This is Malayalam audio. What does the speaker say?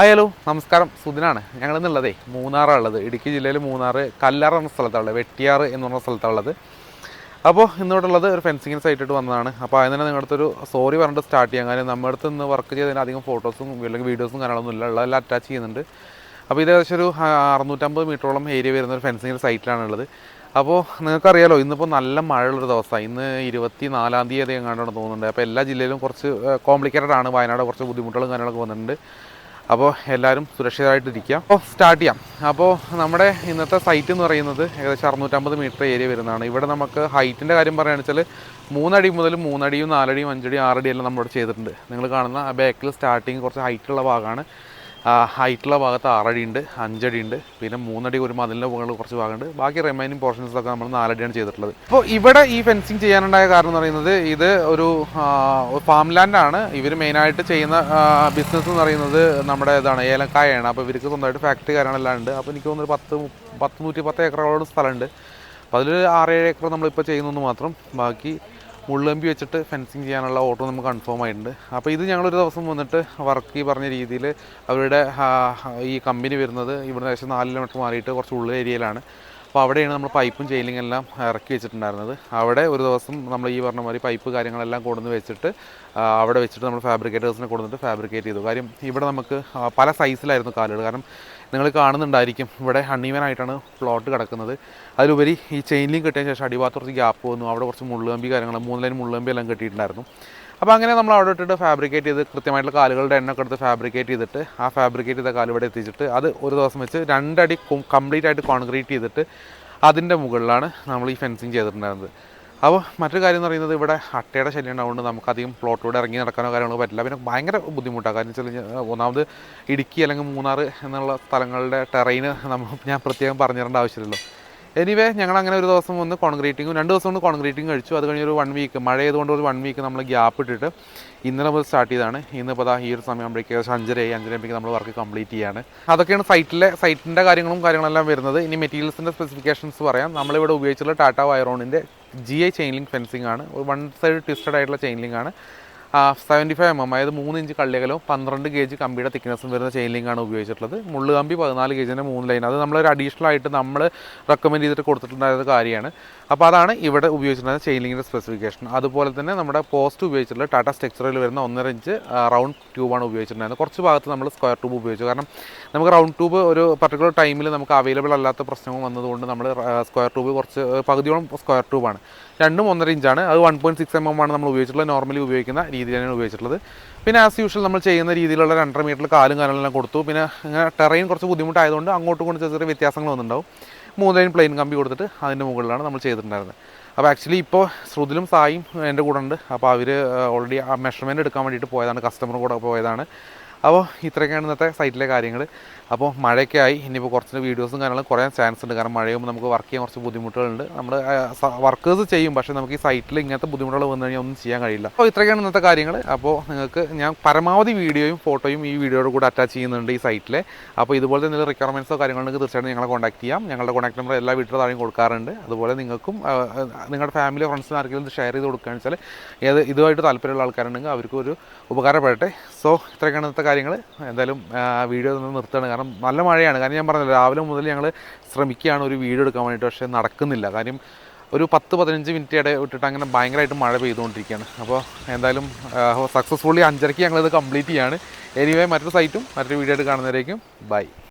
ഹലോ. നമസ്കാരം. സുദിനാണ്. ഞങ്ങൾ ഇന്നുള്ളതേ മൂന്നാറാണ് ഉള്ളത് ഇടുക്കി ജില്ലയിൽ മൂന്നാറ് കല്ലാർ എന്ന സ്ഥലത്താണ് വെട്ടിയാർ എന്ന് പറഞ്ഞ സ്ഥലത്താണ് ഉള്ളത് അപ്പോൾ ഇന്നോട്ടുള്ളത് ഒരു ഫെൻസിങ്ങിന് സൈറ്റിട്ട് വന്നതാണ്. അപ്പോൾ അതിന് തന്നെ നിങ്ങളുടെ ഒരു സോറി പറഞ്ഞിട്ട് സ്റ്റാർട്ട് ചെയ്യാൻ കാര്യം നമ്മുടെ അടുത്ത് നിന്ന് വർക്ക് ചെയ്തതിന് അധികം ഫോട്ടോസും അല്ലെങ്കിൽ വീഡിയോസും കാര്യങ്ങളൊന്നും ഇല്ല. ഉള്ളതെല്ലാം അറ്റാച്ച് ചെയ്യുന്നുണ്ട്. അപ്പോൾ ഇത് ഏകദേശം ഒരു അറുന്നൂറ്റമ്പത് മീറ്ററോളം ഏരിയ വരുന്ന ഒരു ഫെൻസിങ്ങിന്റെ സൈറ്റിലാണുള്ളത്. അപ്പോൾ നിങ്ങൾക്കറിയാലോ ഇന്നിപ്പോൾ നല്ല മഴയുള്ളൊരു ദിവസമാണ് ഇന്ന് ഇരുപത്തി നാലാം തീയതി എങ്ങാണ്ടാണ് തോന്നുന്നുണ്ട്. അപ്പോൾ എല്ലാ ജില്ലയിലും കുറച്ച് കോംപ്ലിക്കേറ്റഡ് ആണ്. വയനാട് കുറച്ച് ബുദ്ധിമുട്ടുകളും കാര്യങ്ങളൊക്കെ വന്നിട്ടുണ്ട്. അപ്പോൾ എല്ലാവരും സുരക്ഷിതമായിട്ടിരിക്കുക അപ്പോൾ സ്റ്റാർട്ട് ചെയ്യാം. അപ്പോൾ നമ്മുടെ ഇന്നത്തെ സൈറ്റ് എന്ന് പറയുന്നത് ഏകദേശം അറുന്നൂറ്റമ്പത് മീറ്റർ ഏരിയ വരുന്നതാണ്. ഇവിടെ നമുക്ക് ഹൈറ്റിന്റെ കാര്യം പറയുകയാണെന്ന് വെച്ചാൽ മൂന്നടി മുതൽ മൂന്നടിയും നാലടിയും അഞ്ചടിയും ആറടിയും എല്ലാം നമ്മളിവിടെ ചെയ്തിട്ടുണ്ട്. നിങ്ങൾ കാണുന്ന ആ ബാക്കിൽ സ്റ്റാർട്ടിങ് കുറച്ച് ഹൈറ്റുള്ള ഭാഗമാണ്. ഹൈറ്റുള്ള ഭാഗത്ത് ആറടി ഉണ്ട് അഞ്ചടി ഉണ്ട് പിന്നെ മൂന്നടി ഒരു മതിലിന്റെ മുകളിൽ കുറച്ച് ഭാഗമുണ്ട്. ബാക്കി റിമൈനിങ് പോർഷൻസ് ഒക്കെ നമ്മൾ നാലടിയാണ് ചെയ്തിട്ടുള്ളത്. അപ്പോൾ ഇവിടെ ഈ ഫെൻസിങ് ചെയ്യാനുണ്ടായ കാരണം എന്ന് പറയുന്നത് ഇത് ഒരു ഫാം ലാൻഡാണ് ഇവർ മെയിനായിട്ട് ചെയ്യുന്ന ബിസിനസ് എന്ന് പറയുന്നത് നമ്മുടെ ഇതാണ് ഏലക്കായാണ്. അപ്പോൾ ഇവർക്ക് സ്വന്തമായിട്ട് ഫാക്ടറി കാര്യങ്ങളെല്ലാം ഉണ്ട്. അപ്പോൾ എനിക്ക് തോന്നുന്നു പത്ത് പത്ത് നൂറ്റി പത്ത് ഏക്കറോളം സ്ഥലമുണ്ട്. അപ്പോൾ അതിൽ ആറേഴ് ഏക്കർ നമ്മളിപ്പോൾ ചെയ്യുന്നതെന്ന് മാത്രം. ബാക്കി മുള്ളമ്പി വെച്ചിട്ട് ഫെൻസിങ് ചെയ്യാനുള്ള ഓട്ടോ നമുക്ക് കൺഫേം ആയിട്ടുണ്ട്. അപ്പോൾ ഇത് ഞങ്ങളൊരു ദിവസം വന്നിട്ട് വർക്ക് ഈ പറഞ്ഞ രീതിയിൽ അവരുടെ ഈ കമ്പനി വരുന്നത് ഇവിടെ ഏകദേശം നാല് കിലോമീറ്റർ മാറിയിട്ട് കുറച്ച് ഉള്ള ഏരിയയിലാണ് അപ്പോൾ അവിടെയാണ് നമ്മൾ പൈപ്പും ചെയിലിംഗ് എല്ലാം ഇറക്കി വെച്ചിട്ടുണ്ടായിരുന്നത്. അവിടെ ഒരു ദിവസം നമ്മൾ ഈ പറഞ്ഞ മാതിരി പൈപ്പ് കാര്യങ്ങളെല്ലാം കൊണ്ടുവന്ന് വെച്ചിട്ട് അവിടെ വെച്ചിട്ട് നമ്മൾ ഫാബ്രിക്കേറ്റേഴ്സിനെ കൊണ്ടുവന്നിട്ട് ഫാബ്രിക്കേറ്റ് ചെയ്തു. കാര്യം ഇവിടെ നമുക്ക് പല സൈസിലായിരുന്നു കാലുകൾ. കാരണം നിങ്ങൾ കാണുന്നുണ്ടായിരിക്കും ഇവിടെ അണ്ണീവനായിട്ടാണ് പ്ലോട്ട് കിടക്കുന്നത്. അതിലുപരി ഈ ചെയിനിലും കിട്ടിയതിന് ശേഷം അടിഭാഗത്ത് കുറച്ച് ഗ്യാപ്പ് വന്നു. അവിടെ കുറച്ച് മുള്ളുകമ്പി കാര്യങ്ങൾ മൂന്ന് ലൈൻ മുള്ളുകമ്പി എല്ലാം കെട്ടിയിട്ടുണ്ടായിരുന്നു. അപ്പോൾ അങ്ങനെ നമ്മൾ അവിടെ ഇട്ടിട്ട് ഫാബ്രിക്കേറ്റ് ചെയ്ത് കൃത്യമായിട്ടുള്ള കാലുകളുടെ എണ്ണ എടുത്ത് ഫാബ്രിക്കേറ്റ് ചെയ്തിട്ട് ആ ഫാബ്രിക്കേറ്റ് ചെയ്ത കാൽ ഇവിടെ എത്തിച്ചിട്ട് അത് ഒരു ദിവസം വെച്ച് രണ്ടടി കംപ്ലീറ്റ് ആയിട്ട് കോൺക്രീറ്റ് ചെയ്തിട്ട് അതിന്റെ മുകളിലാണ് നമ്മൾ ഈ ഫെൻസിങ് ചെയ്തിട്ടുണ്ടായിരുന്നത്. അപ്പോൾ മറ്റൊരു കാര്യം എന്ന് പറയുന്നത് ഇവിടെ അട്ടയുടെ ശല്യം ഉണ്ടാവുകൊണ്ട് നമുക്ക് അധികം പ്ലോട്ടിലൂടെ ഇറങ്ങി നടക്കാനോ കാര്യങ്ങളോ പറ്റില്ല. പിന്നെ ഭയങ്കര ബുദ്ധിമുട്ടാണ് കാരണം വെച്ചാൽ ഒന്നാമത് ഇടുക്കി അല്ലെങ്കിൽ മൂന്നാർ എന്നുള്ള സ്ഥലങ്ങളുടെ ടെറൈന് നമ്മൾ ഞാൻ പ്രത്യേകം പറഞ്ഞു തരേണ്ട ആവശ്യമില്ലല്ലോ. എനിവേ ഞങ്ങൾ അങ്ങനെ ഒരു ദിവസം വന്ന് കോൺക്രീറ്റിങ്ങും രണ്ട് ദിവസം കൊണ്ട് കോൺക്രീറ്റിംഗ് കഴിച്ചു. അത് കഴിഞ്ഞൊരു വൺ വീക്ക് മഴ ആയതുകൊണ്ട് ഒരു വൺ വീക്ക് നമ്മൾ ഗ്യാപ്പ് ഇട്ടിട്ട് ഇന്നലെ മുതൽ സ്റ്റാർട്ട് ചെയ്താണ് ഇന്നിപ്പോൾ ഈ ഒരു സമയമാകുമ്പോഴേക്ക് ഏകദേശം അഞ്ചരയായി അഞ്ചരയാകുമ്പോഴേക്ക് നമ്മൾ വർക്ക് കംപ്ലീറ്റ് ചെയ്യാണ്. അതൊക്കെയാണ് സൈറ്റിലെ സൈറ്റിന്റെ കാര്യങ്ങളും കാര്യങ്ങളെല്ലാം വരുന്നത്. ഇനി മെറ്റീരിയൽസിന്റെ സ്പെസിഫിക്കേഷൻസ് പറയാം. നമ്മളിവിടെ ഉപയോഗിച്ചുള്ള Tata വയറോണിന്റെ G I chain link fencing ആണ്. വൺ സൈഡ് ട്വിസ്റ്റഡ് ആയിട്ടുള്ള ചെയിൻ ലിങ്ക് ആണ്. സെവന്റി ഫൈവ് എം എം അതായത് മൂന്ന് ഇഞ്ച് കള്ളിയകലവും പന്ത്രണ്ട് കെ ജി കമ്പിയുടെ തിക്നെസ്സും വരുന്ന ചെയിൻ ലിങ്ക് ആണ് ഉപയോഗിച്ചിട്ടുള്ളത്. മുള്ളു കമ്പി പതിനാല് കെ ജിന്റെ മൂന്ന് ലൈൻ അത് നമ്മളൊരു അഡീഷണൽ ആയിട്ട് നമ്മൾ റെക്കമെൻഡ് ചെയ്തിട്ട് കൊടുത്തിട്ടുണ്ടായിരുന്ന കാര്യമാണ്. അപ്പോൾ അതാണ് ഇവിടെ ഉപയോഗിച്ചിട്ടുണ്ടായിരുന്ന ചെയിൻ ലിങ്കിന്റെ സ്പെസിഫിക്കേഷൻ അതുപോലെ തന്നെ നമ്മുടെ പോസ്റ്റ് ഉപയോഗിച്ചിട്ടുള്ള ടാറ്റ സ്ട്രക്ചറിൽ വരുന്ന ഒന്നര ഇഞ്ച് റൗണ്ട് ട്യൂബാണ് ഉപയോഗിച്ചിട്ടുണ്ടായിരുന്നത്. കുറച്ച് ഭാഗത്ത് നമ്മൾ സ്ക്വയർ ട്യൂബ് ഉപയോഗിച്ചു. കാരണം നമുക്ക് റൗണ്ട് ട്യൂബ് ഒരു പർട്ടിക്കുലർ ടൈമിൽ നമുക്ക് അവൈലബിൾ അല്ലാത്ത പ്രശ്നങ്ങൾ വന്നതുകൊണ്ട് നമ്മൾ സ്ക്വയർ ട്യൂബ് കുറച്ച് പകുതിയോളം സ്ക്വയർ ട്യൂബാണ് രണ്ടും ഒന്നര ഇഞ്ചാണ് അത് one point six M M ആണ് നമ്മൾ ഉപയോഗിച്ചിട്ടുള്ളത്. നോർമലി ഉപയോഗിക്കുന്ന രീതിയിലാണ് ഉപയോഗിച്ചിട്ടുള്ളത്. പിന്നെ ആസ് യൂഷ്വൽ നമ്മൾ ചെയ്യുന്ന രീതിയിലുള്ള രണ്ടര മീറ്ററിൽ കാലും കാലെല്ലാം കൊടുത്തു. പിന്നെ ടെറൈൻ കുറച്ച് ബുദ്ധിമുട്ടായതുകൊണ്ട് അങ്ങോട്ടും കൊണ്ട് ചെറിയ ചെറിയ വ്യത്യാസങ്ങൾ വന്നിട്ടുണ്ടാവും. മൂന്ന് ലൈൻ പ്ലെയിൻ കമ്പി കൊടുത്തിട്ട് അതിന്റെ മുകളിലാണ് നമ്മൾ ചെയ്തിട്ടുണ്ടായിരുന്നത്. അപ്പോൾ ആക്ച്വലി ഇപ്പോൾ ശ്രുതിലും സായും എന്റെ കൂടെ ഉണ്ട്. അപ്പോൾ അവർ ഓൾറെഡി ആ മെഷർമെന്റ് എടുക്കാൻ വേണ്ടിയിട്ട് പോയതാണ്. കസ്റ്റമർ കൂടെ പോയതാണ്. അപ്പോൾ ഇത്രയൊക്കെയാണ് ഇന്നത്തെ സൈറ്റിലെ കാര്യങ്ങൾ. അപ്പോൾ മഴയൊക്കെ ആയി. ഇനിയിപ്പോൾ കുറച്ച് വീഡിയോസും കാര്യങ്ങളും കുറയാൻ ചാൻസ് ഉണ്ട്. കാരണം മഴയാകുമ്പോൾ നമുക്ക് വർക്ക് ചെയ്യാൻ കുറച്ച് ബുദ്ധിമുട്ടുകളുണ്ട്. നമ്മൾ വർക്കേഴ്സ് ചെയ്യും. പക്ഷേ നമുക്ക് ഈ സൈറ്റിൽ ഇങ്ങനത്തെ ബുദ്ധിമുട്ടുകൾ വന്നു കഴിഞ്ഞാൽ ഒന്നും ചെയ്യാൻ കഴിയില്ല. അപ്പോൾ ഇത്രയൊക്കെയാണ് ഇന്നത്തെ കാര്യങ്ങൾ. അപ്പോൾ നിങ്ങൾക്ക് ഞാൻ പരമാവധി വീഡിയോയും ഫോട്ടോയും ഈ വീഡിയോയുടെ കൂടെ അറ്റാച്ച് ചെയ്യുന്നുണ്ട് ഈ സൈറ്റിലെ അപ്പോൾ ഇതുപോലത്തെ എന്തെങ്കിലും റിക്വയർമെന്റ്സോ കാര്യങ്ങളുണ്ടെങ്കിൽ തീർച്ചയായിട്ടും ഞങ്ങളെ കോൺടാക്ട് ചെയ്യാം. ഞങ്ങളുടെ കോൺടാക്ട് നമ്പർ എല്ലാ വീട്ടിലും താഴെയും കൊടുക്കാറുണ്ട്. അതുപോലെ നിങ്ങൾക്കും നിങ്ങളുടെ ഫാമിലി ഫ്രണ്ട്സിന് ആർക്കെങ്കിലും ഷെയർ ചെയ്ത് കൊടുക്കുകയാണെന്ന് വെച്ചാൽ ഏത് ഇതുമായിട്ട് താല്പര്യമുള്ള ആൾക്കാരുണ്ടെങ്കിൽ അവർക്ക് ഒരു ഉപകാരപ്പെടട്ടെ. സോ ഇത്രയൊക്കെയാണ് ഇന്നത്തെ കാര്യങ്ങൾ. എന്തായാലും വീഡിയോ നിന്ന് നിർത്തുകയാണ്. കാരണം നല്ല മഴയാണ്. കാരണം ഞാൻ പറഞ്ഞല്ലോ രാവിലെ മുതൽ ഞങ്ങൾ ശ്രമിക്കുകയാണ് ഒരു വീഡിയോ എടുക്കാൻ വേണ്ടിയിട്ട്. പക്ഷേ നടക്കുന്നില്ല. കാര്യം ഒരു പത്ത് പതിനഞ്ച് മിനിറ്റ് ഇടയിൽ വിട്ടിട്ട് അങ്ങനെ ഭയങ്കരമായിട്ട് മഴ പെയ്തുകൊണ്ടിരിക്കുകയാണ്. അപ്പോൾ എന്തായാലും സക്സസ്ഫുള്ളി അഞ്ചരയ്ക്ക് ഞങ്ങളിത് കംപ്ലീറ്റ് ചെയ്യാണ്. എനിവേ മറ്റൊരു സൈറ്റും മറ്റൊരു വീഡിയോ ആയിട്ട് കാണുന്നവരേക്കും ബൈ